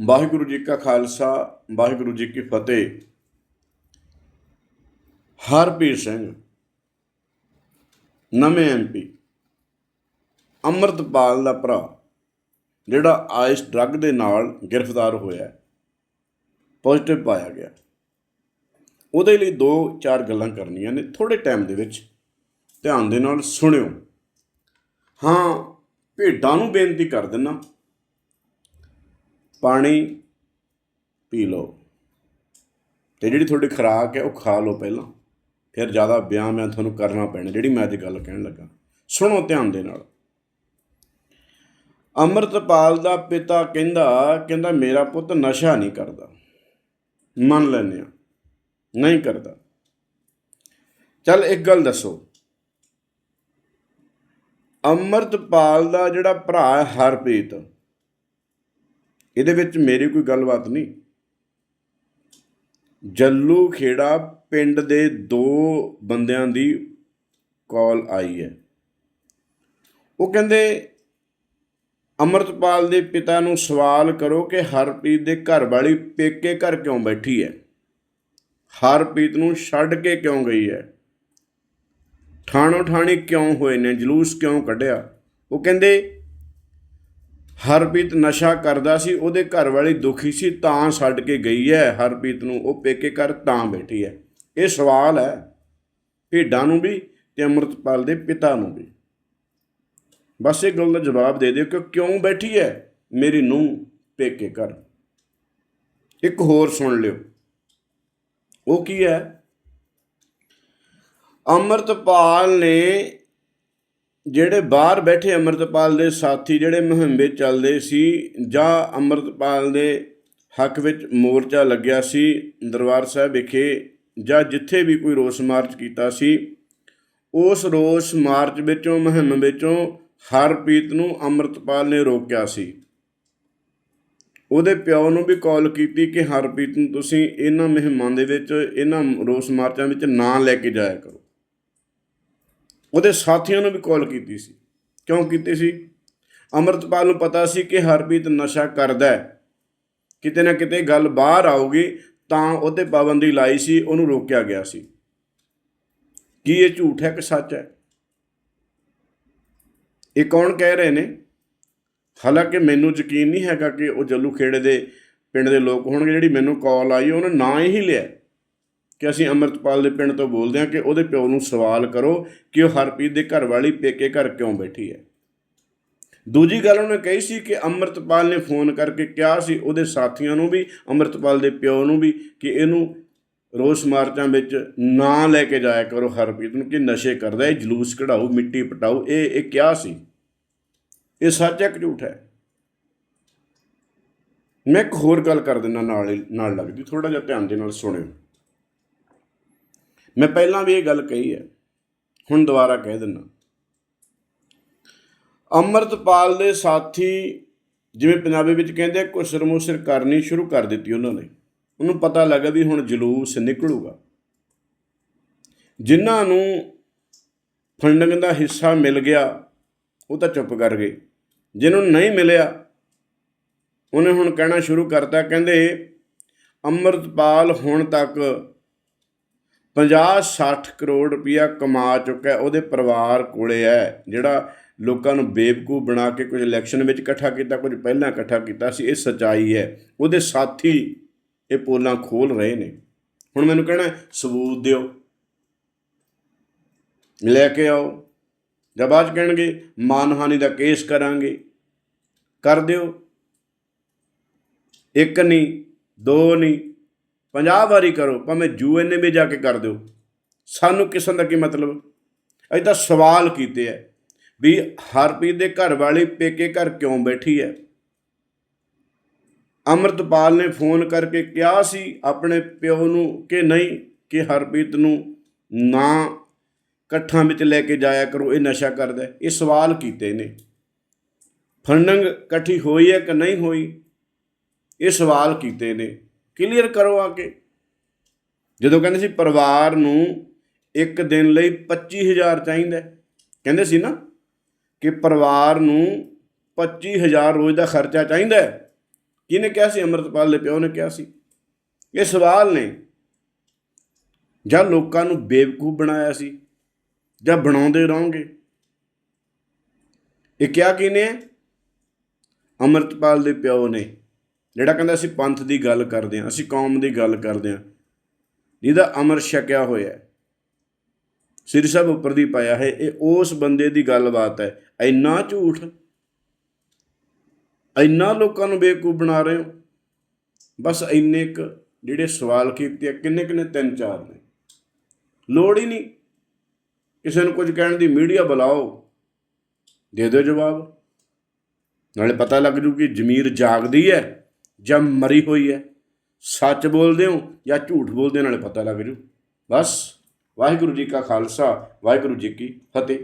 ਵਾਹਿਗੁਰੂ ਜੀ ਕਾ ਖਾਲਸਾ, ਵਾਹਿਗੁਰੂ ਜੀ ਕੀ ਫਤਿਹ। ਹਰਪੀਰ ਸਿੰਘ, ਨਵੇਂ ਐਮਪੀ ਅੰਮ੍ਰਿਤਪਾਲ ਦਾ ਭਰਾ, ਜਿਹੜਾ ਆਇਸ ਡਰੱਗ ਦੇ ਨਾਲ ਗ੍ਰਿਫਤਾਰ ਹੋਇਆ ਪੋਜ਼ਿਟਿਵ ਪਾਇਆ ਗਿਆ। ਉਹਦੇ ਲਈ ਦੋ ਚਾਰ ਗੱਲਾਂ ਕਰਨੀਆਂ ਨੇ ਥੋੜੇ ਟਾਈਮ ਦੇ ਵਿੱਚ ਧਿਆਨ ਦੇ ਨਾਲ ਸੁਣਿਓ। ਹਾਂ, ਭੇਡਾਂ ਨੂੰ ਬੇਨਤੀ ਕਰ ਦਿੰਨਾ ਪਾਣੀ ਪੀ ਲਓ। ਤੇ ਜਿਹੜੀ ਤੁਹਾਡੀ ਖੁਰਾਕ ਹੈ ਉਹ ਖਾ ਲਓ ਪਹਿਲਾਂ। ਫਿਰ ਜ਼ਿਆਦਾ ਬਿਆਨ ਮੈਂ ਤੁਹਾਨੂੰ ਕਰਨਾ ਪੈਣਾ, ਜਿਹੜੀ ਮੈਂ ਅੱਜ ਗੱਲ ਕਹਿਣ ਲੱਗਾ। ਸੁਣੋ ਧਿਆਨ ਦੇ ਨਾਲ। ਅੰਮ੍ਰਿਤਪਾਲ ਦਾ ਪਿਤਾ ਕਹਿੰਦਾ ਕਹਿੰਦਾ ਮੇਰਾ ਪੁੱਤ ਨਸ਼ਾ ਨਹੀਂ ਕਰਦਾ। ਮੰਨ ਲੈਂਦੇ ਆ ਨਹੀਂ ਕਰਦਾ। ਚੱਲ ਇੱਕ ਗੱਲ ਦੱਸੋ। ਅੰਮ੍ਰਿਤਪਾਲ ਦਾ ਜਿਹੜਾ ਭਰਾ ਹੈ, ਹਰਪ੍ਰੀਤ ਇਹਦੇ ਵਿੱਚ ਮੇਰੀ ਕੋਈ ਗੱਲਬਾਤ ਨਹੀਂ। ਜੱਲੂ ਖੇੜਾ ਪਿੰਡ ਦੇ ਦੋ ਬੰਦਿਆਂ ਦੀ ਕਾਲ ਆਈ ਹੈ। ਉਹ ਕਹਿੰਦੇ, ਅਮਰਤਪਾਲ ਦੇ ਪਿਤਾ ਨੂੰ ਸਵਾਲ ਕਰੋ ਕਿ ਹਰਪ੍ਰੀਤ ਦੇ ਘਰ ਵਾਲੀ ਪੇਕੇ ਘਰ ਕਿਉਂ ਬੈਠੀ ਹੈ? ਹਰਪ੍ਰੀਤ ਨੂੰ ਛੱਡ ਕੇ ਕਿਉਂ ਗਈ ਹੈ? ਠਾਣੋ ਠਾਣੀ ਕਿਉਂ ਹੋਏ ਨੇ? ਜਲੂਸ ਕਿਉਂ ਕੱਢਿਆ? ਉਹ ਕਹਿੰਦੇ ਹਰਪ੍ਰੀਤ ਨਸ਼ਾ ਕਰਦਾ ਸੀ, ਉਹਦੇ ਘਰ ਵਾਲੀ ਦੁਖੀ ਸੀ, ਤਾਂ ਛੱਡ ਕੇ ਗਈ ਹੈ। ਹਰਪ੍ਰੀਤ ਨੂੰ ਉਹ ਪੇਕੇ ਘਰ ਤਾਂ ਬੈਠੀ ਹੈ। ਇਹ ਸਵਾਲ ਹੈ ਭੇਡਾਂ ਨੂੰ ਵੀ ਤੇ ਅੰਮ੍ਰਿਤਪਾਲ ਦੇ ਪਿਤਾ ਨੂੰ ਵੀ। ਬਸ ਇਹ ਗੱਲ ਦਾ ਜਵਾਬ ਦੇ ਦਿਓ ਕਿ ਕਿਉਂ ਬੈਠੀ ਹੈ ਮੇਰੀ ਨੂੰਹ ਪੇਕੇ ਘਰ। ਇੱਕ ਹੋਰ ਸੁਣ ਲਿਓ। ਉਹ ਕੀ ਹੈ? ਅੰਮ੍ਰਿਤਪਾਲ ਨੇ ਜਿਹੜੇ ਬਾਹਰ ਬੈਠੇ ਅੰਮ੍ਰਿਤਪਾਲ ਦੇ ਸਾਥੀ ਜਿਹੜੇ ਮੁਹਿੰਮ ਵਿੱਚ ਚੱਲਦੇ ਸੀ ਜਾਂ ਅੰਮ੍ਰਿਤਪਾਲ ਦੇ ਹੱਕ ਵਿੱਚ ਮੋਰਚਾ ਲੱਗਿਆ ਸੀ ਦਰਬਾਰ ਸਾਹਿਬ ਵਿਖੇ ਜਾਂ ਜਿੱਥੇ ਵੀ ਕੋਈ ਰੋਸ ਮਾਰਚ ਕੀਤਾ ਸੀ, ਉਸ ਰੋਸ ਮਾਰਚ ਵਿੱਚੋਂ, ਮੁਹਿੰਮ ਵਿੱਚੋਂ ਹਰਪ੍ਰੀਤ ਨੂੰ ਅੰਮ੍ਰਿਤਪਾਲ ਨੇ ਰੋਕਿਆ ਸੀ। ਉਹਦੇ ਪਿਓ ਨੂੰ ਵੀ ਕਾਲ ਕੀਤੀ ਕਿ, ਹਰਪ੍ਰੀਤ ਨੂੰ ਤੁਸੀਂ ਇਹਨਾਂ ਮੁਹਿੰਮਾਂ ਦੇ ਵਿੱਚ, ਇਹਨਾਂ ਰੋਸ ਮਾਰਚਾਂ ਵਿੱਚ ਨਾਂ ਲੈ ਕੇ ਜਾਇਆ ਕਰੋ। ਉਹਦੇ ਸਾਥੀਆਂ ਨੂੰ ਵੀ ਕਾਲ ਕੀਤੀ ਸੀ। ਕਿਉਂ ਕੀਤੀ ਸੀ? ਅਮਰਤਪਾਲ ਨੂੰ ਪਤਾ ਸੀ ਕਿ ਹਰਪ੍ਰੀਤ ਨਸ਼ਾ ਕਰਦਾ ਹੈ। ਕਿਤੇ ਨਾ ਕਿਤੇ ਗੱਲ ਬਾਹਰ ਆਊਗੀ, ਤਾਂ ਉਹਤੇ ਪਾਬੰਦੀ ਲਾਈ ਸੀ, ਉਹਨੂੰ ਰੋਕਿਆ ਗਿਆ ਸੀ। ਕੀ ਇਹ ਝੂਠ ਹੈ ਕਿ ਸੱਚ ਹੈ? ਇਹ ਕੌਣ ਕਹਿ ਰਹੇ ਨੇ? ਹਾਲਾਂਕਿ ਮੈਨੂੰ ਯਕੀਨ ਨਹੀਂ ਹੈਗਾ ਕਿ ਉਹ ਜੱਲੂ ਖੇੜੇ ਦੇ ਪਿੰਡ ਦੇ ਲੋਕ ਹੋਣਗੇ, ਜਿਹੜੀ ਮੈਨੂੰ ਕਾਲ ਆਈ, ਉਹਨੇ ਨਾਂ ਹੀ ਲਿਆ। ਕਿ ਅਸੀਂ ਅੰਮ੍ਰਿਤਪਾਲ ਦੇ ਪਿੰਡ ਤੋਂ ਬੋਲਦੇ ਹਾਂ ਕਿ ਉਹਦੇ ਪਿਓ ਨੂੰ ਸਵਾਲ ਕਰੋ ਕਿ ਉਹ ਹਰਪ੍ਰੀਤ ਦੇ ਘਰ ਵਾਲੀ ਪੇਕੇ ਘਰ ਕਿਉਂ ਬੈਠੀ ਹੈ। ਦੂਜੀ ਗੱਲ ਉਹਨੇ ਕਹੀ ਸੀ ਕਿ ਅੰਮ੍ਰਿਤਪਾਲ ਨੇ ਫੋਨ ਕਰਕੇ ਕਿਹਾ ਸੀ ਉਹਦੇ ਸਾਥੀਆਂ ਨੂੰ ਵੀ, ਅੰਮ੍ਰਿਤਪਾਲ ਦੇ ਪਿਓ ਨੂੰ ਵੀ ਕਿ ਇਹਨੂੰ ਰੋਸ ਮਾਰਚਾਂ ਵਿੱਚ ਨਾ ਲੈ ਕੇ ਜਾਇਆ ਕਰੋ ਹਰਪ੍ਰੀਤ ਨੂੰ, ਕਿ ਨਸ਼ੇ ਕਰਦਾ ਇਹ ਜਲੂਸ ਕਢਾਓ, ਮਿੱਟੀ ਪਟਾਓ, ਇਹ ਇਹ ਕਿਹਾ ਸੀ। ਇਹ ਸੱਚ ਹੈ ਕਿ ਝੂਠ ਹੈ? ਮੈਂ ਇੱਕ ਹੋਰ ਗੱਲ ਕਰ ਦਿੰਦਾ ਨਾਲ ਨਾਲ ਲੱਗਦੀ ਥੋੜਾ ਜਿਹਾ ਧਿਆਨ ਦੇ ਨਾਲ ਸੁਣਿਓ। ਮੈਂ ਪਹਿਲਾਂ ਵੀ ਇਹ ਗੱਲ ਕਹੀ ਹੈ। ਹੁਣ ਦੁਬਾਰਾ ਕਹਿ ਦਿੰਦਾ। ਅੰਮ੍ਰਿਤਪਾਲ ਦੇ ਸਾਥੀ ਜਿਵੇਂ ਪੰਜਾਬੀ ਵਿੱਚ ਕਹਿੰਦੇ ਕੁਸਰ ਮੁਸਰ ਕਰਨੀ ਸ਼ੁਰੂ ਕਰ ਦਿੱਤੀ ਉਹਨਾਂ ਨੇ। ਉਹਨੂੰ ਪਤਾ ਲੱਗਾ ਵੀ ਹੁਣ ਜਲੂਸ ਨਿਕਲੂਗਾ। ਜਿਨ੍ਹਾਂ ਨੂੰ ਫੰਡਿੰਗ ਦਾ ਹਿੱਸਾ ਮਿਲ ਗਿਆ, ਉਹ ਤਾਂ ਚੁੱਪ ਕਰ ਗਏ। ਜਿਹਨੂੰ ਨਹੀਂ ਮਿਲਿਆ, ਉਹਨੇ ਹੁਣ ਕਹਿਣਾ ਸ਼ੁਰੂ ਕਰਤਾ, ਕਹਿੰਦੇ ਅੰਮ੍ਰਿਤਪਾਲ ਹੁਣ ਤੱਕ 50-60 ਕਰੋੜ ਰੁਪਇਆ ਕਮਾ ਚੁੱਕਾ ਉਹਦੇ ਪਰਿਵਾਰ ਕੋਲੇ ਹੈ, ਜਿਹੜਾ ਲੋਕਾਂ ਨੂੰ ਬੇਵਕੂਫ ਬਣਾ ਕੇ ਕੁਝ ਇਲੈਕਸ਼ਨ ਵਿੱਚ ਇਕੱਠਾ ਕੀਤਾ, ਕੁਝ ਪਹਿਲਾਂ ਇਕੱਠਾ ਕੀਤਾ ਸੀ, ਇਹ ਸਚਾਈ ਹੈ। ਉਹਦੇ ਸਾਥੀ ਇਹ ਪੋਲਾਂ ਖੋਲ ਰਹੇ ਨੇ। ਹੁਣ ਮੈਨੂੰ ਕਹਿਣਾ ਸਬੂਤ ਦਿਓ। ਲੈ ਕੇ ਆਓ। ਜਾਂ ਬਾਅਦ 'ਚ ਕਹਿਣਗੇ, ਮਾਨਹਾਨੀ ਦਾ ਕੇਸ ਕਰਾਂਗੇ। ਕਰ ਦਿਓ। ਇੱਕ ਨਹੀਂ ਦੋ ਨਹੀਂ 50 ਵਾਰੀ ਕਰੋ, ਭਾਵੇਂ ਯੂਐਨਏ ਵਿੱਚ ਜਾ ਕੇ ਕਰ ਦਿਓ। ਸਾਨੂੰ ਕਿਸਮ ਦਾ ਕੀ ਮਤਲਬ? ਅਸੀਂ ਤਾਂ ਸਵਾਲ ਕੀਤੇ ਆ ਵੀ ਹਰਪ੍ਰੀਤ ਦੇ ਘਰ ਵਾਲੀ ਪੇਕੇ ਘਰ ਕਿਉਂ ਬੈਠੀ ਹੈ ਅਮਰਤਪਾਲ ਨੇ ਫੋਨ ਕਰਕੇ ਕਿਹਾ ਸੀ ਆਪਣੇ ਪਿਓ ਨੂੰ ਕਿ ਨਹੀਂ, ਕਿ ਹਰਪ੍ਰੀਤ ਨੂੰ ਨਾ ਇਕੱਠਾਂ ਵਿੱਚ ਲੈ ਕੇ ਜਾਇਆ ਕਰੋ, ਇਹ ਨਸ਼ਾ ਕਰਦਾ ਇਹ ਸਵਾਲ ਕੀਤੇ ਨੇ। ਫੰਡਿੰਗ ਇਕੱਠੀ ਹੋਈ ਹੈ ਕਿ ਨਹੀਂ ਹੋਈ? ਇਹ ਸਵਾਲ ਕੀਤੇ ਨੇ। ਕਲੀਅਰ ਕਰੋ ਆ ਕੇ। ਜਦੋਂ ਕਹਿੰਦੇ ਸੀ ਪਰਿਵਾਰ ਨੂੰ ਇੱਕ ਦਿਨ ਲਈ 25000 ਚਾਹੀਦਾ ਕਹਿੰਦੇ ਸੀ ਨਾ ਕਿ ਪਰਿਵਾਰ ਨੂੰ 25000 ਰੋਜ਼ ਦਾ ਖਰਚਾ ਚਾਹੀਦਾ ਕਿਹਨੇ ਕਿਹਾ ਸੀ? ਅੰਮ੍ਰਿਤਪਾਲ ਦੇ ਪਿਓ ਨੇ ਕਿਹਾ ਸੀ। ਇਹ ਸਵਾਲ ਨੇ। ਜਾਂ ਲੋਕਾਂ ਨੂੰ ਬੇਵਕੂਫ ਬਣਾਇਆ ਸੀ, ਜਾਂ ਬਣਾਉਂਦੇ ਰਹੋਗੇ। ਇਹ ਕਿਹਾ ਕਿਹਨੇ ਹੈ? ਅੰਮ੍ਰਿਤਪਾਲ ਦੇ ਪਿਓ ਨੇ। ਜਿਹੜਾ ਕਹਿੰਦਾ ਅਸੀਂ ਪੰਥ ਦੀ ਗੱਲ ਕਰਦੇ ਹਾਂ, ਅਸੀਂ ਕੌਮ ਦੀ ਗੱਲ ਕਰਦੇ ਹਾਂ, ਜਿਹਦਾ ਅਮਰ ਛਕਿਆ ਹੋਇਆ ਹੈ, ਸ੍ਰੀ ਸਾਹਿਬ ਉੱਪਰ ਦੀ ਪਾਇਆ ਹੈ, ਇਹ ਉਸ ਬੰਦੇ ਦੀ ਗੱਲਬਾਤ ਹੈ। ਇੰਨਾ ਝੂਠ, ਇੰਨਾ ਲੋਕਾਂ ਨੂੰ ਬੇਵਕੂਫ ਬਣਾ ਰਹੇ ਹੋ, ਬਸ ਇੰਨੇ ਕੁ ਜਿਹੜੇ ਸਵਾਲ ਕੀਤੇ ਆ, ਕਿੰਨੇ ਕਿੰਨੇ ਤਿੰਨ ਚਾਰ ਨੇ। ਲੋੜ ਹੀ ਨਹੀਂ ਕਿਸੇ ਨੂੰ ਕੁਝ ਕਹਿਣ ਦੀ, ਮੀਡੀਆ ਬੁਲਾਓ, ਦੇ ਦਿਓ ਜਵਾਬ। ਨਾਲੇ ਪਤਾ ਲੱਗ ਜੂ ਕਿ ਜ਼ਮੀਰ ਜਾਗਦੀ ਹੈ। ਜਾਂ ਮਰੀ ਹੋਈ ਹੈ, ਸੱਚ ਬੋਲਦੇ ਹੋ ਜਾਂ ਝੂਠ ਬੋਲਦੇ ਨਾਲੇ ਪਤਾ ਲੱਗ ਜੂ। ਬਸ, ਵਾਹਿਗੁਰੂ ਜੀ ਕਾ ਖਾਲਸਾ, ਵਾਹਿਗੁਰੂ ਜੀ ਕੀ ਫਤਿਹ।